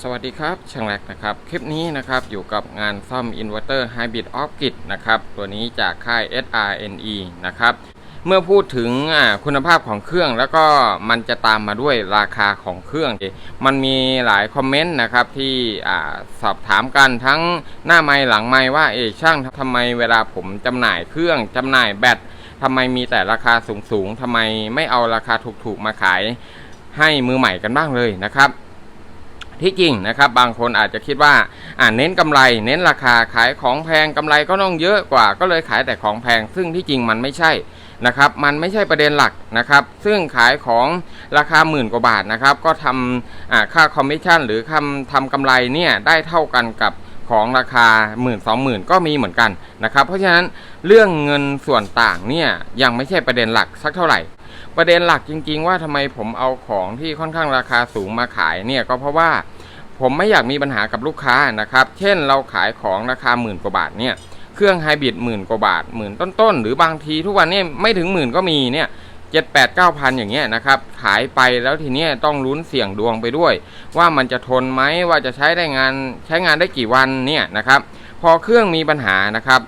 สวัสดีครับช่างแรกนะครับ คลิปนี้นะครับอยู่กับงานซ่อมอินเวอร์เตอร์ไฮบริดออฟกิดนะครับตัวนี้จากค่าย SRNE นะครับเมื่อพูดถึงคุณภาพของเครื่องแล้วก็มันจะตามมาด้วยราคาของเครื่อง มันมีหลายคอมเมนต์นะครับที่สอบถามกันทั้งหน้าไม้หลังไม้ว่าเออช่างทำไมเวลาผมจำหน่ายเครื่องจำหน่ายแบตทำไมมีแต่ราคาสูงๆทำไมไม่เอาราคาถูกๆมาขายให้มือใหม่กันบ้างเลยนะครับ ที่จริงนะครับบางคนอาจจะคิดว่าอ่าเน้นกำไร เน้นราคาขายของแพงกำไรก็ต้องเยอะกว่า ก็เลยขายแต่ของแพง ซึ่งที่จริงมันไม่ใช่นะครับมันไม่ใช่ประเด็นหลักนะครับ ซึ่งขายของราคาหมื่นกว่าบาทนะครับ ก็ทำอ่าค่าคอมมิชชั่นหรือคำทำกำไรเนี่ยได้เท่ากันกับของราคาหมื่นสองหมื่นก็มีเหมือนกันนะครับ เพราะฉะนั้นเรื่องเงินส่วนต่างเนี่ยยังไม่ใช่ประเด็นหลักสักเท่าไหร่ ประเด็นหลักจริง ๆ ว่าทำไมผมเอาของที่ค่อนข้างราคาสูงมาขายเนี่ยก็เพราะว่าผมไม่อยากมีปัญหากับลูกค้านะครับ เช่นเราขายของราคาหมื่นกว่าบาทเนี่ย เครื่องไฮบริดหมื่นกว่าบาทหมื่นต้นๆ หรือบางทีทุกวันนี้ไม่ถึงหมื่นก็มีเนี่ยเจ็ดแปดเก้าพันอย่างเงี้ยนะครับ ขายไปแล้วทีเนี้ยต้องลุ้นเสี่ยงดวงไปด้วย ว่ามันจะทนไหมว่าจะใช้ได้งานใช้งานได้กี่วันเนี่ยนะครับ พอเครื่องมีปัญหานะครับ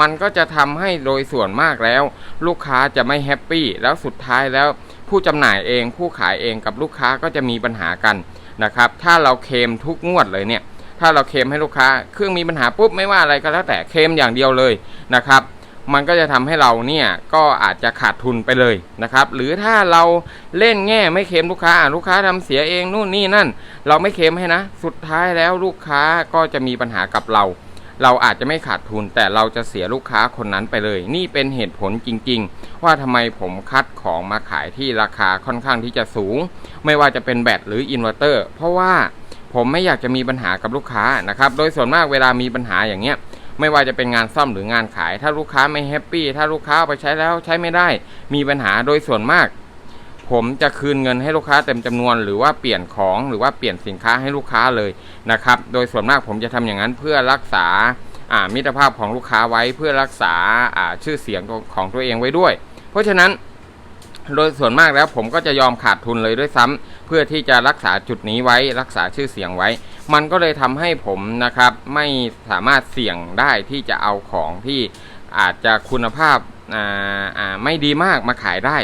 มันก็จะทำให้โดยส่วนมากแล้ว ลูกค้าจะไม่แฮปปี้แล้วสุดท้ายแล้ว ผู้จำหน่ายเองผู้ขายเองกับลูกค้าก็จะมีปัญหากันนะครับ ถ้าเราเคมทุกงวดเลยเนี่ย ถ้าเราเคมให้ลูกค้าเครื่องมีปัญหาปุ๊บไม่ว่าอะไรก็แล้วแต่เคมอย่างเดียวเลยนะครับ มันก็จะทำให้เราเนี่ยก็อาจจะขาดทุนไปเลยนะครับ หรือถ้าเราเล่นแง่ไม่เคลมลูกค้าลูกค้าทำเสียเองนู่นนี่นั่น เราไม่เคลมให้นะ สุดท้ายแล้วลูกค้าก็จะมีปัญหากับเรา เราอาจจะไม่ขาดทุน แต่เราจะเสียลูกค้าคนนั้นไปเลย นี่เป็นเหตุผลจริง ๆ ว่าทำไมผมคัดของมาขายที่ราคาค่อนข้างที่จะสูง ไม่ว่าจะเป็นแบตหรืออินเวอร์เตอร์เพราะว่าผมไม่อยากจะมีปัญหากับลูกค้านะครับ โดยส่วนมากเวลามีปัญหาอย่างเงี้ย ไม่ว่าจะเป็นงานซ่อมหรืองานขาย ถ้าลูกค้าไม่แฮปปี้ ถ้าลูกค้าไปใช้แล้วใช้ไม่ได้ มีปัญหาโดยส่วนมาก ผมจะคืนเงินให้ลูกค้าเต็มจำนวน หรือว่าเปลี่ยนของหรือว่าเปลี่ยนสินค้าให้ลูกค้าเลยนะครับ โดยส่วนมากผมจะทำอย่างนั้นเพื่อรักษามิตรภาพของลูกค้าไว้เพื่อรักษาชื่อเสียงของตัวเองไว้ด้วย เพราะฉะนั้นโดยส่วนมากแล้วผมก็จะยอมขาดทุนเลยด้วยซ้ำเพื่อที่จะรักษาจุดนี้ไว้ รักษาชื่อเสียงไว้ มันก็เลยทำให้ผมนะครับไม่สามารถเสี่ยงได้ที่จะเอาของที่อาจจะคุณภาพไม่ดีมากมาขายได้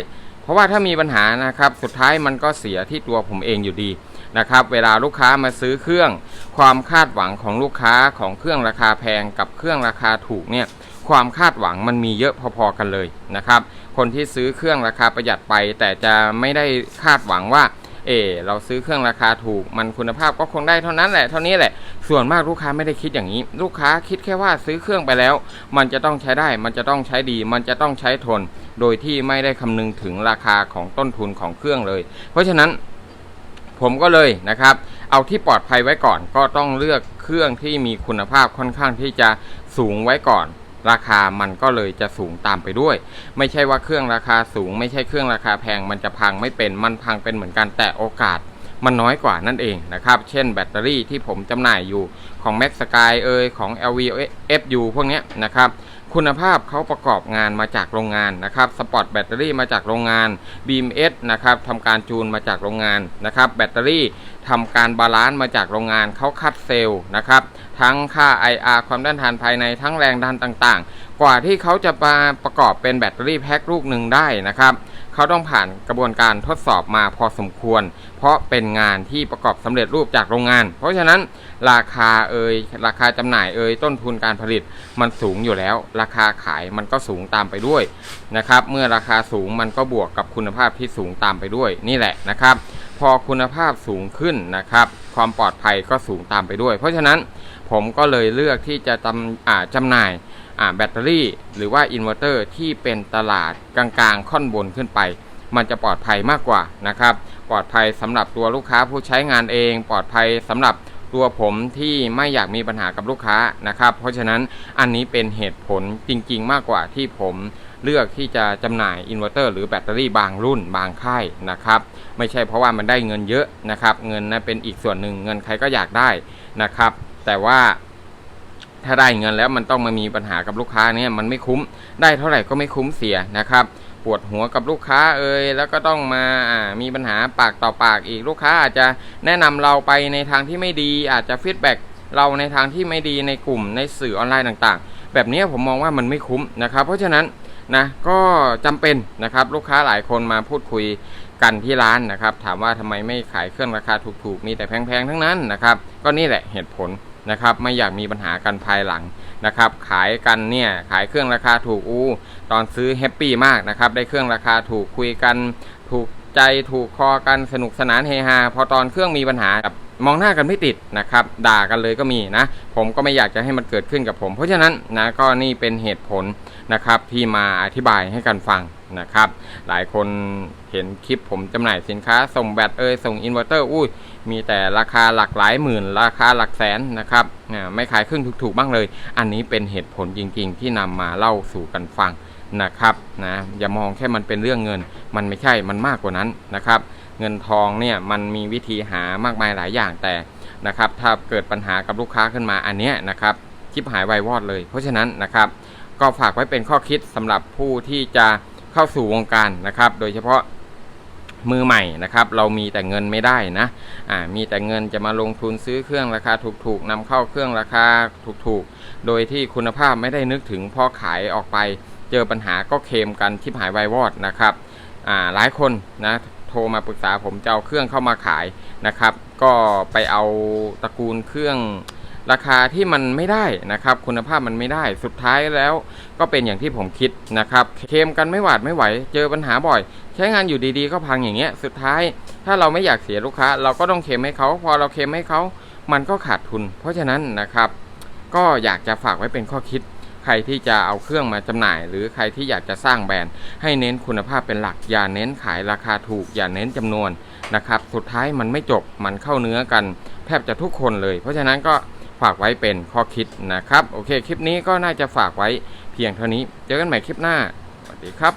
เพราะว่าถ้ามีปัญหานะครับสุดท้ายมันก็เสียที่ตัวผมเองอยู่ดีนะครับเวลาลูกค้ามาซื้อเครื่อง ความคาดหวังของลูกค้าของเครื่องราคาแพงกับเครื่องราคาถูกเนี่ยความคาดหวังมันมีเยอะพอๆกันเลยนะครับ คนที่ซื้อเครื่องราคาประหยัดไป แต่จะไม่ได้คาดหวังว่า เออเราซื้อเครื่องราคาถูก มันคุณภาพก็คงได้เท่านั้นแหละเท่านี้แหละ ส่วนมากลูกค้าไม่ได้คิดอย่างนี้ ลูกค้าคิดแค่ว่าซื้อเครื่องไปแล้ว มันจะต้องใช้ได้ มันจะต้องใช้ดี มันจะต้องใช้ทน โดยที่ไม่ได้คำนึงถึงราคาของต้นทุนของเครื่องเลย เพราะฉะนั้นผมก็เลยนะครับ เอาที่ปลอดภัยไว้ก่อน ก็ต้องเลือกเครื่องที่มีคุณภาพค่อนข้างที่จะสูงไว้ก่อน ราคามันก็เลยจะสูงตามไปด้วย ไม่ใช่ว่าเครื่องราคาสูง ไม่ใช่เครื่องราคาแพงมันจะพังไม่เป็นมันพังเป็นเหมือนกันแต่โอกาส มันน้อยกว่านั่นเองนะครับ เช่นแบตเตอรี่ที่ผมจำหน่ายอยู่ของ Max Sky เอยของ LV FU พวกนี้นะครับ คุณภาพเขาประกอบงานมาจากโรงงานนะครับสปอร์ตแบตเตอรี่มาจากโรงงาน BMS นะครับทำการจูนมาจากโรงงานนะครับ แบตเตอรี่ทำการบาลานซ์มาจากโรงงานเขาคัดเซลล์นะครับ ทั้งค่า IR ความต้านทานภายในทั้งแรงดันต่างๆ กว่าที่เขาจะมาประกอบเป็นแบตเตอรี่แพ็คลูกหนึ่งได้นะครับ เขาต้องผ่านกระบวนการทดสอบมาพอสมควร เพราะเป็นงานที่ประกอบสำเร็จรูปจากโรงงาน เพราะฉะนั้นราคาเอ่ยราคาจำหน่ายเอ่ยต้นทุนการผลิตมันสูงอยู่แล้ว ราคาขายมันก็สูงตามไปด้วยนะครับเมื่อราคาสูงมันก็บวกกับคุณภาพที่สูงตามไปด้วยนี่แหละนะครับ พอคุณภาพสูงขึ้นนะครับความปลอดภัยก็สูงตามไปด้วย เพราะฉะนั้นผมก็เลยเลือกที่จะจำจำหน่าย แบตเตอรี่หรือว่าอินเวอร์เตอร์ที่เป็นตลาดกลางๆ ค่อนบนขึ้นไป มันจะปลอดภัยมากกว่านะครับ ปลอดภัยสำหรับตัวลูกค้าผู้ใช้งานเอง ปลอดภัยสำหรับตัวผมที่ไม่อยากมีปัญหากับลูกค้านะครับ เพราะฉะนั้นอันนี้เป็นเหตุผลจริงๆ มากกว่าที่ผมเลือกที่จะจำหน่ายอินเวอร์เตอร์หรือแบตเตอรี่บางรุ่นบางค่ายนะครับ ไม่ใช่เพราะว่ามันได้เงินเยอะนะครับ เงินนะเป็นอีกส่วนหนึ่งเงินใครก็อยากได้นะครับ แต่ว่า ถ้าได้เงินแล้วมันต้องมามีปัญหากับลูกค้าเนี่ยมันไม่คุ้มได้เท่าไหร่ก็ไม่คุ้มเสียนะครับปวดหัวกับลูกค้าเอ่ยแล้วก็ต้องมาอ่ามีปัญหาปากต่อปากอีกลูกค้าอาจจะแนะนำเราไปในทางที่ไม่ดี อาจจะฟีดแบ็กเราในทางที่ไม่ดีในกลุ่มในสื่อออนไลน์ต่างๆ แบบนี้ผมมองว่ามันไม่คุ้มนะครับ เพราะฉะนั้นนะก็จำเป็นนะครับลูกค้าหลายคนมาพูดคุยกันที่ร้านนะครับ ถามว่าทำไมไม่ขายเครื่องราคาถูกๆ มีแต่แพงๆทั้งนั้นนะครับ ก็นี่แหละเหตุผล นะครับไม่อยากมีปัญหากันภายหลังนะครับขายกันเนี่ยขายเครื่องราคาถูกอู้ตอนซื้อแฮปปี้มากนะครับได้เครื่องราคาถูกคุยกัน ถูกใจถูกคอกันสนุกสนานเฮฮาพอตอนเครื่องมีปัญหากับ มองหน้ากันไม่ติดนะครับด่ากันเลยก็มีนะผมก็ไม่อยากจะให้มันเกิดขึ้นกับผม เพราะฉะนั้นนะก็นี่เป็นเหตุผลนะครับที่มาอธิบายให้กันฟังนะครับ หลายคนเห็นคลิปผมจำหน่ายสินค้า ส่งแบตเอยส่งอินเวอร์เตอร์อุ้ยมีแต่ราคาหลักหลายหมื่น ราคาหลักแสนนะครับอ่าไม่ขายเครื่องถูกๆบ้างเลย อันนี้เป็นเหตุผลจริงๆ ที่นำมาเล่าสู่กันฟัง นะครับนะอย่ามองแค่มันเป็นเรื่องเงิน มันไม่ใช่มันมากกว่านั้นนะครับ เงินทองเนี่ยมันมีวิธีหามากมายหลายอย่างแต่นะครับ ถ้าเกิดปัญหากับลูกค้าขึ้นมาอันเนี้ยนะครับชิบหายไวายวอดเลย เพราะฉะนั้นนะครับ ก็ฝากไว้เป็นข้อคิดสำหรับผู้ที่จะเข้าสู่วงการนะครับ โดยเฉพาะมือใหม่นะครับ เรามีแต่เงินไม่ได้นะอ่ามีแต่เงินจะมาลงทุนซื้อเครื่องราคาถูกๆนำเข้าเครื่องราคาถูกๆ โดยที่คุณภาพไม่ได้นึกถึงพอขายออกไป เจอปัญหาก็เคมกันชิบหายไวายวอดนะครับหลายคนนะโทรมาปรึกษาผมจะเอาเครื่องเข้ามาขายนะครับ ก็ไปเอาตระกูลเครื่องราคาที่มันไม่ได้นะครับ คุณภาพมันไม่ได้สุดท้ายแล้วก็เป็นอย่างที่ผมคิดนะครับเคมกันไม่หวาดไม่ไหว เจอปัญหาบ่อย ใช้งานอยู่ดีๆก็พังอย่างเงี้ยสุดท้าย ถ้าเราไม่อยากเสียลูกค้า เราก็ต้องเคมให้เขา พอเราเคมให้เขามันก็ขาดทุน เพราะฉะนั้นนะครับ ก็อยากจะฝากไว้เป็นข้อคิด ใครที่จะเอาเครื่องมาจำหน่าย หรือใครที่อยากจะสร้างแบรนด์ ให้เน้นคุณภาพเป็นหลัก อย่าเน้นขายราคาถูก อย่าเน้นจำนวนนะครับ สุดท้ายมันไม่จบมันเข้าเนื้อกันแทบจะทุกคนเลย เพราะฉะนั้นก็ฝากไว้เป็นข้อคิดนะครับ โอเค คลิปนี้ก็น่าจะฝากไว้เพียงเท่านี้ เจอกันใหม่คลิปหน้า สวัสดีครับ